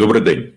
Добрий день,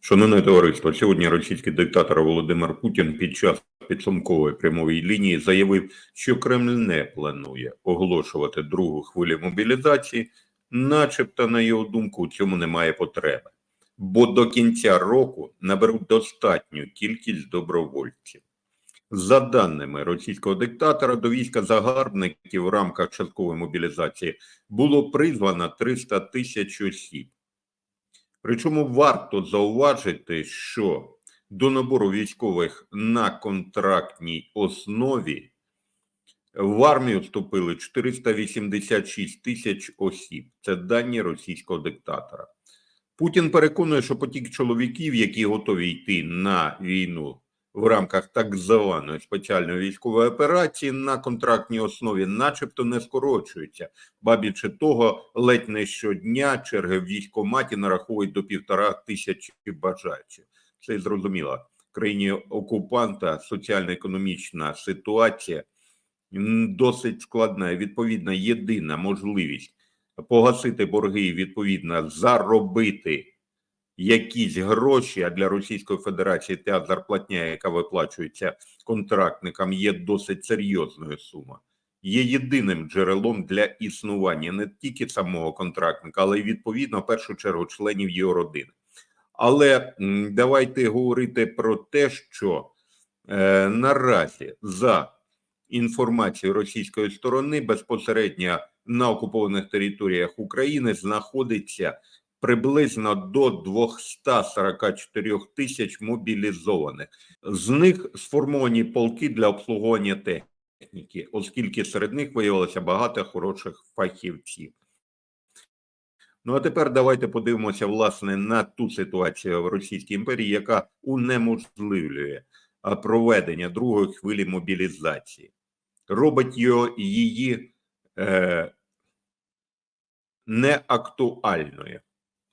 шановне товариство. Сьогодні російський диктатор Володимир Путін під час підсумкової прямої лінії заявив, що Кремль не планує оголошувати другу хвилю мобілізації, начебто, на його думку, у цьому немає потреби, бо до кінця року наберуть достатню кількість добровольців. За даними російського диктатора, до війська загарбників в рамках часткової мобілізації було призвано 300 тисяч осіб. Причому варто зауважити, що до набору військових на контрактній основі в армію вступили 486 тисяч осіб. Це дані російського диктатора. Путін переконує, що потік чоловіків, які готові йти на війну в рамках так званої спеціальної військової операції на контрактній основі, начебто не скорочується. Ба більше того, ледь не щодня черги в військкоматі нараховують до півтора тисячі бажаючих. Це зрозуміло. В країні окупанта соціально-економічна ситуація досить складна. І, Відповідно, єдина можливість погасити борги відповідно заробити якісь гроші, а для Російської Федерації та зарплатня, яка виплачується контрактникам, є досить серйозною сумою. Є єдиним джерелом для існування не тільки самого контрактника, але й відповідно в першу чергу членів його родини. Але давайте говорити про те, що е, наразі за інформацією російської сторони безпосередньо на окупованих територіях України знаходиться приблизно до 244 тисяч мобілізованих. З них сформовані полки для обслуговування техніки, оскільки серед них виявилося багато хороших фахівців. Ну а тепер давайте подивимося власне на ту ситуацію в Російській імперії, яка унеможливлює проведення другої хвилі мобілізації, робить його її е, неактуальною.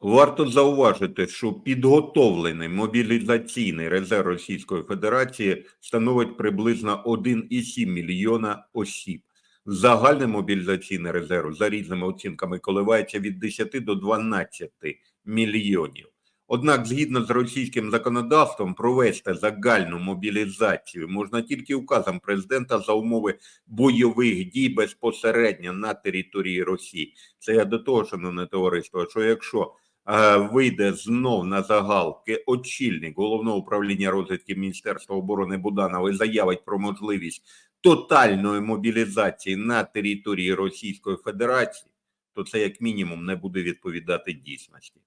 Варто зауважити, що підготовлений мобілізаційний резерв Російської Федерації становить приблизно 1,7 мільйона осіб. Загальний мобілізаційний резерв за різними оцінками коливається від 10 до 12 мільйонів. Однак, згідно з російським законодавством, провести загальну мобілізацію можна тільки указом президента за умови бойових дій безпосередньо на території Росії. Це я до того, шановне товариство, що якщо вийде знов на загалки очільник головного управління розвідки Міністерства оборони Буданов і заявить про можливість тотальної мобілізації на території Російської Федерації, то це як мінімум не буде відповідати дійсності.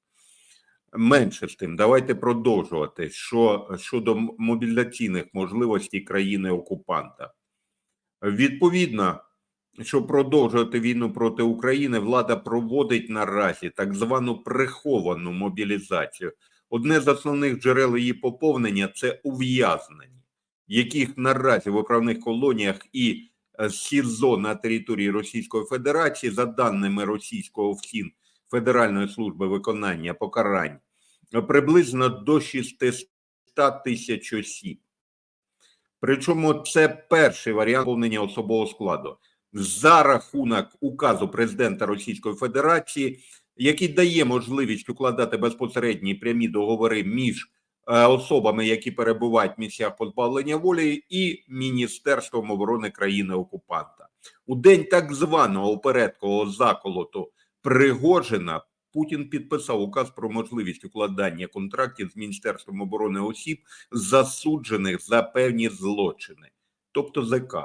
Менше з тим, давайте продовжувати. Що щодо мобілізаційних можливостей країни окупанта, відповідно, щоб продовжувати війну проти України, влада проводить наразі так звану приховану мобілізацію. Одне з основних джерел її поповнення це ув'язнені, яких наразі в управних колоніях і е, СІЗО на території Російської Федерації, за даними російського ФСІН, Федеральної служби виконання покарань, приблизно до 600 тисяч осіб. Причому це перший варіант повнення особового складу за рахунок указу президента Російської Федерації, який дає можливість укладати безпосередні прямі договори між е, особами, які перебувають в місцях позбавлення волі, і Міністерством оборони країни окупанта у день так званого опередкового заколоту Пригожина. Путін підписав указ про можливість укладання контрактів з Міністерством оборони осіб, засуджених за певні злочини, тобто ЗК.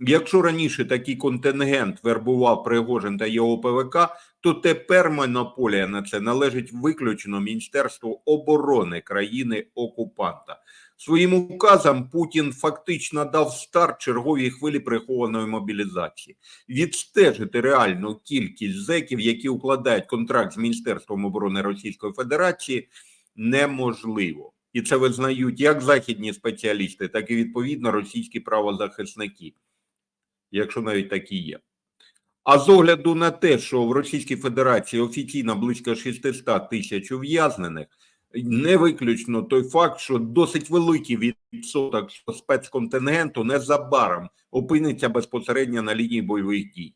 Якщо раніше такий контингент вербував Пригожин та його ПВК, то тепер монополія на це належить виключно Міністерству оборони країни окупанта. Своїм указом Путін фактично дав старт черговій хвилі прихованої мобілізації. Відстежити реальну кількість зеків, які укладають контракт з Міністерством оборони Російської Федерації, неможливо. І це визнають як західні спеціалісти, так і відповідно російські правозахисники, якщо навіть такі є. А з огляду на те, що в Російській Федерації офіційно близько 600 тисяч ув'язнених, не виключно той факт, що досить великий відсоток спецконтингенту незабаром опиниться безпосередньо на лінії бойових дій.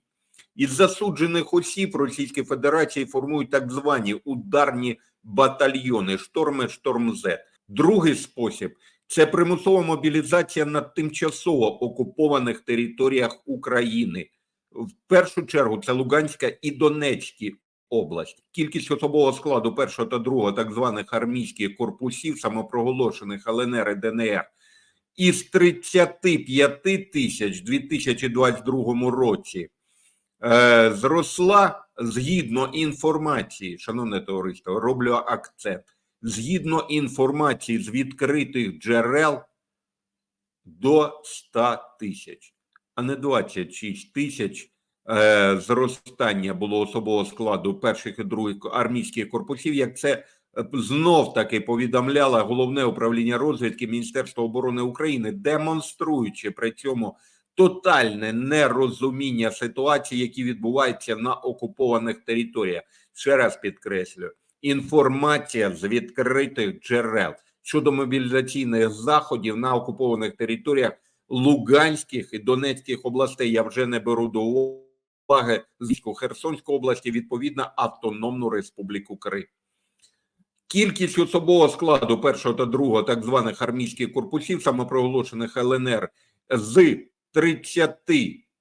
Із засуджених осіб Російської Федерації формують так звані ударні батальйони шторми, шторм З. Другий спосіб це примусова мобілізація на тимчасово окупованих територіях України. В першу чергу це Луганська і Донецькі області. Кількість особового складу першого та другого так званих армійських корпусів, самопроголошених ЛНР і ДНР, із 35 тисяч в 2022 році е, зросла згідно інформації, шановне товариство, роблю акцент, згідно інформації з відкритих джерел до 100 тисяч, а не 26 тисяч е, зростання було особового складу перших і других армійських корпусів, як це знов таки повідомляло головне управління розвідки Міністерства оборони України, демонструючи при цьому тотальне нерозуміння ситуації, які відбуваються на окупованих територіях. Ще раз підкреслюю, інформація з відкритих джерел щодо мобілізаційних заходів на окупованих територіях Луганських і Донецьких областей. Я вже не беру до уваги Зійську Херсонської області, відповідно Автономну Республіку Крим. Кількість особового складу першого та другого так званих армійських корпусів, самопроголошених ЛНР, з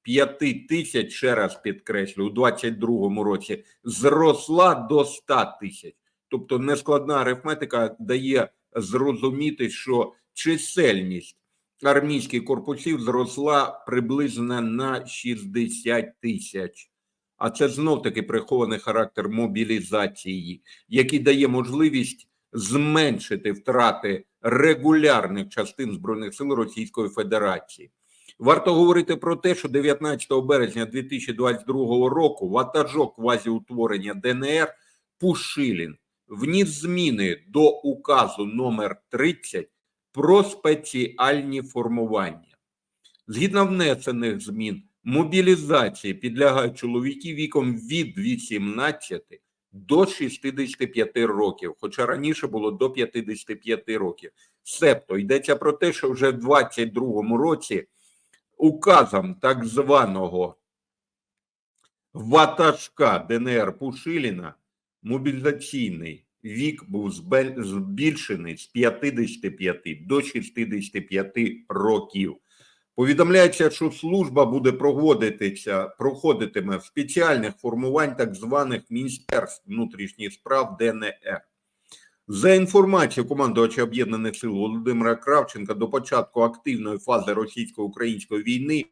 35 тисяч, ще раз підкреслю, у 22 році зросла до 100 тисяч. Тобто нескладна арифметика дає зрозуміти, що чисельність армійських корпусів зросла приблизно на 60 тисяч. А це знов таки прихований характер мобілізації, який дає можливість зменшити втрати регулярних частин збройних сил Російської Федерації. Варто говорити про те, що 19 березня 2022 року ватажок квазіутворення ДНР Пушилін вніс зміни до указу номер 30 про спеціальні формування. Згідно внесених змін, мобілізації підлягають чоловіки віком від 18 до 65 років, хоча раніше було до 55 років. Себто йдеться про те, що вже в 22 році указом так званого ватажка ДНР Пушиліна мобілізаційний вік був збільшений з 55 до 65 років. Повідомляється, що служба буде проводитися, проходитиме в спеціальних формувань так званих Міністерств внутрішніх справ ДНР. За інформацією командувача Об'єднаних сил Володимира Кравченка, до початку активної фази російсько-української війни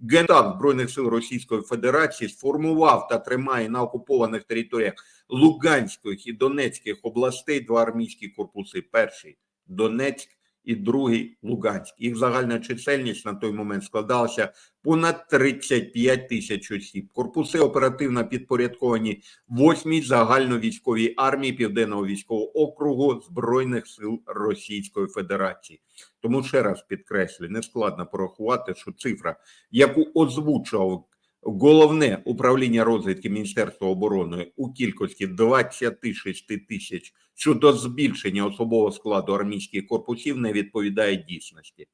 Генштаб Збройних сил Російської Федерації сформував та тримає на окупованих територіях Луганської і Донецьких областей два армійські корпуси. Перший Донецьк і другий Луганськ. Їх загальна чисельність на той момент складалася понад 35 тисяч осіб. Корпуси оперативно підпорядковані 8-й загальновійськовій армії Південного військового округу Збройних сил Російської Федерації. Тому ще раз підкреслю, не складно порахувати, що цифра, яку озвучував головне управління розвідки Міністерства оборони у кількості 26 тисяч щодо збільшення особового складу армійських корпусів, не відповідає дійсності.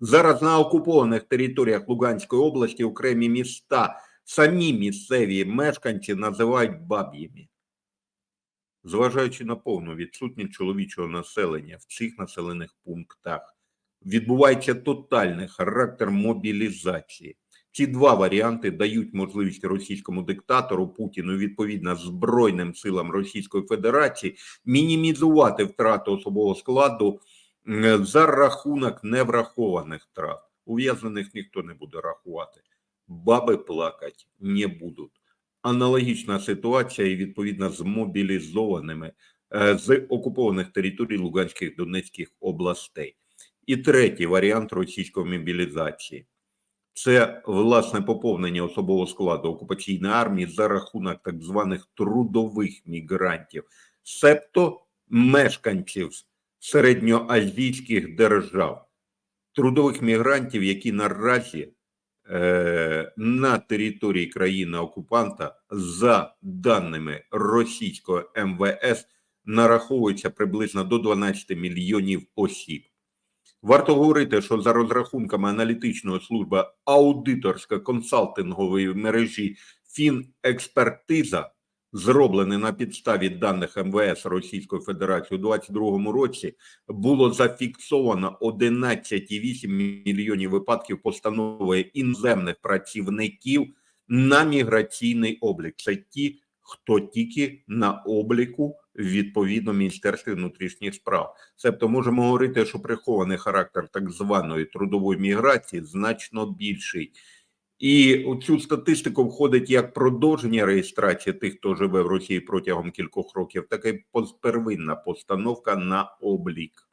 Зараз на окупованих територіях Луганської області окремі міста, самі місцеві мешканці називають баб'ями. Зважаючи на повну відсутність чоловічого населення в цих населених пунктах, відбувається тотальний характер мобілізації. Ці два варіанти дають можливість російському диктатору Путіну, відповідно Збройним силам Російської Федерації, мінімізувати втрату особового складу за рахунок неврахованих втрат. Ув'язнених ніхто не буде рахувати. Баби плакать не будуть. Аналогічна ситуація і відповідно з мобілізованими е, з окупованих територій Луганських Донецьких областей. І третій варіант російської мобілізації це власне поповнення особового складу окупаційної армії за рахунок так званих трудових мігрантів, себто мешканців середньоазійських держав, трудових мігрантів, які наразі е, на території країни окупанта, за даними російського МВС, нараховується приблизно до 12 мільйонів осіб. Варто говорити, що за розрахунками аналітичної служби аудиторсько-консалтингової мережі Фінекспертиза зроблений на підставі даних МВС Російської Федерації у 2022 році, було зафіксовано 11,8 мільйонів випадків постанови іноземних працівників на міграційний облік. Це ті, хто тільки на обліку відповідно Міністерстві внутрішніх справ. Тобто можемо говорити, що прихований характер так званої трудової міграції значно більший. І у цю статистику входить як продовження реєстрації тих, хто живе в Росії протягом кількох років, так і первинна постановка на облік.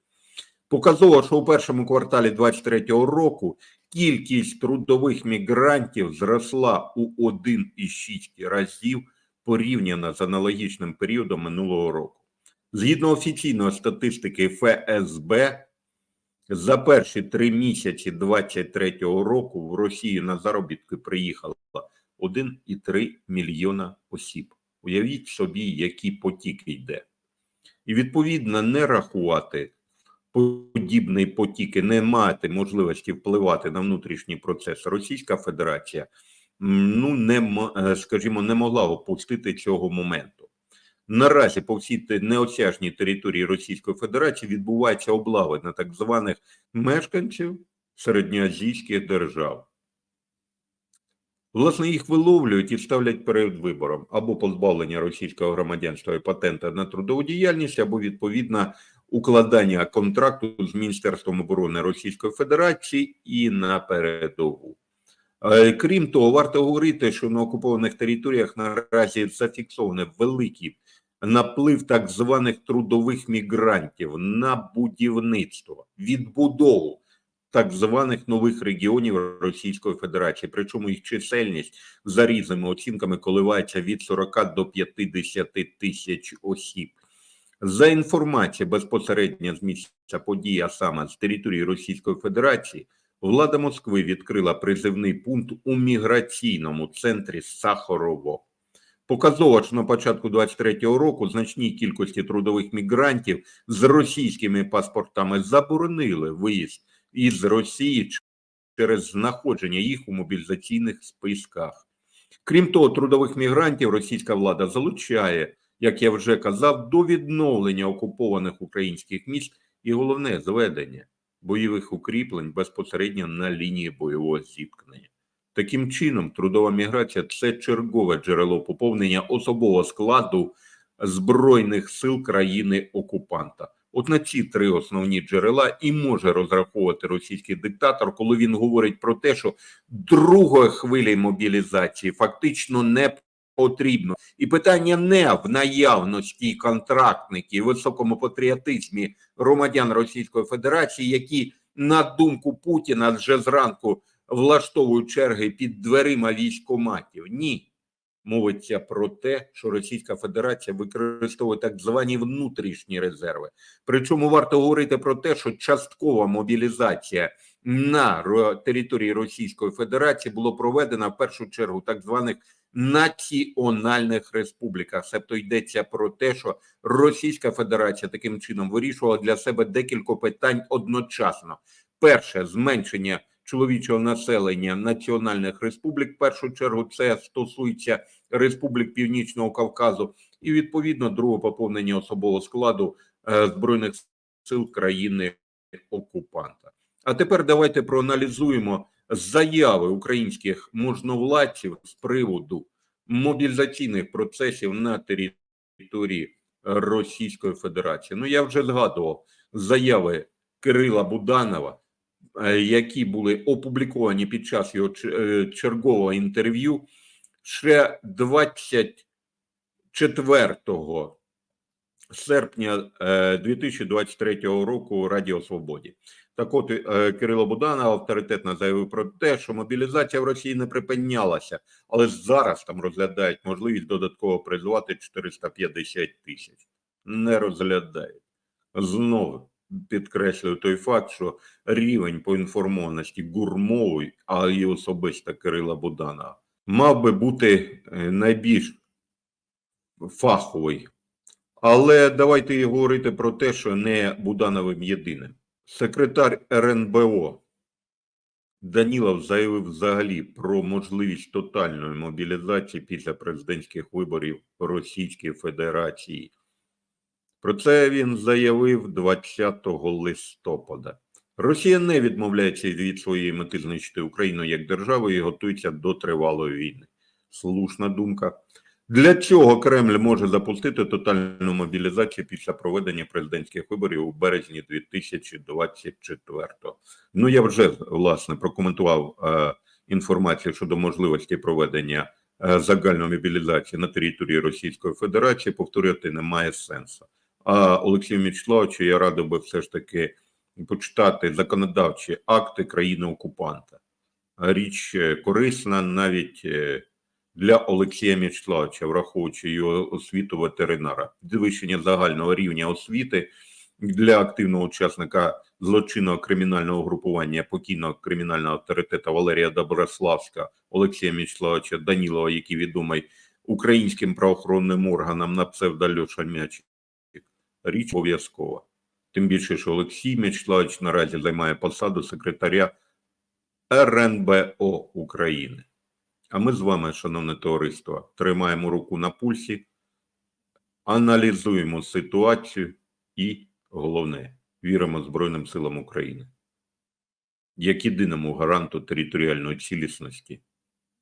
Показово, що у першому кварталі 2023 року кількість трудових мігрантів зросла у 1,6 разів порівняно з аналогічним періодом минулого року. Згідно офіційної статистики ФСБ, за перші три місяці 2023 року в Росію на заробітки приїхало 1,3 мільйона осіб. Уявіть собі, які потік йде. І відповідно не рахувати подібний потік і не мати можливості впливати на внутрішній процес Російська Федерація ну не е, скажімо, не могла опустити цього моменту. Наразі по всій неосяжній території Російської Федерації відбуваються облави на так званих мешканців середньоазійських держав. Власне, їх виловлюють і ставлять перед вибором або позбавлення російського громадянства і патента на трудову діяльність, або відповідно укладання контракту з Міністерством оборони Російської Федерації і на передову. Е, Крім того, варто говорити, що на окупованих територіях наразі зафіксований великий наплив так званих трудових мігрантів на будівництво, відбудову так званих нових регіонів Російської Федерації. Причому їх чисельність за різними оцінками коливається від 40 до 50 тисяч осіб. За інформацією безпосередньо з місця події, а саме з території Російської Федерації, влада Москви відкрила призивний пункт у міграційному центрі Сахарово. Показово, що на початку 23-го року значній кількості трудових мігрантів з російськими паспортами заборонили виїзд із Росії через знаходження їх у мобілізаційних списках. Крім того, трудових мігрантів російська влада залучає, як я вже казав, до відновлення окупованих українських міст і головне зведення бойових укріплень безпосередньо на лінії бойового зіткнення. Таким чином, трудова міграція це чергове джерело поповнення особового складу збройних сил країни окупанта. От на ці три основні джерела і може розраховувати російський диктатор, коли він говорить про те, що другої хвилі мобілізації фактично не потрібно. І питання не в наявності контрактників, високому патріотизмі громадян Російської Федерації, які на думку Путіна вже зранку влаштовують черги під дверима військоматів. Ні. Мовиться про те, що Російська Федерація використовує так звані внутрішні резерви. Причому варто говорити про те, що часткова мобілізація на території Російської Федерації було проведена в першу чергу так званих національних республіках. Себто йдеться про те, що Російська Федерація таким чином вирішувала для себе декілька питань одночасно. Перше зменшення чоловічого населення національних республік. В першу чергу це стосується республік Північного Кавказу, і відповідно друге поповнення особового складу е, збройних сил країни окупанта. А тепер давайте проаналізуємо заяви українських можновладців з приводу мобілізаційних процесів на території Російської Федерації. Ну я вже згадував заяви Кирила Буданова, які були опубліковані під час його е, чергового інтерв'ю ще 24 серпня е, 2023 року у Радіо Свободі. Так от е, Кирило Буданов авторитетно заявив про те, що мобілізація в Росії не припинялася, але зараз там розглядають можливість додатково призвати 450 тисяч. Не розглядають. Знову підкреслюю той факт, що рівень поінформованості гурмовий, а і особисто Кирила Буданова, мав би бути е, найбільш фаховий. Але давайте говорити про те, що не Будановим єдиним. Секретар РНБО Данілов заявив взагалі про можливість тотальної мобілізації після президентських виборів Російської Федерації. Про це він заявив 20 листопада. Росія не відмовляється від своєї мети знищити Україну як державу і готується до тривалої війни. Слушна думка. Для цього Кремль може запустити тотальну мобілізацію після проведення президентських виборів у березні 2024-го. Ну, я вже власне прокоментував е, інформацію щодо можливості проведення е, загальної мобілізації на території Російської Федерації. Повторювати немає сенсу. Олексію Мічславовичу я радив би все ж таки почитати законодавчі акти країни-окупанта. Річ е, корисна навіть е, для Олексія Мічславовича, враховуючи його освіту ветеринара, підвищення загального рівня освіти для активного учасника злочинного кримінального групування покійного кримінального авторитета Валерія Доброславська, Олексія Мічславовича Данілова, який відомий українським правоохоронним органам на псевдольоша Мячик. Річ обов'язкова. Тим більше, що Олексій Мячеславович наразі займає посаду секретаря РНБО України. А ми з вами, шановне товариство, тримаємо руку на пульсі, аналізуємо ситуацію і, головне, віримо Збройним силам України як єдиному гаранту територіальної цілісності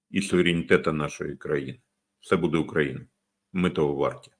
і суверенітету нашої країни. Все буде Україна. Ми того варті.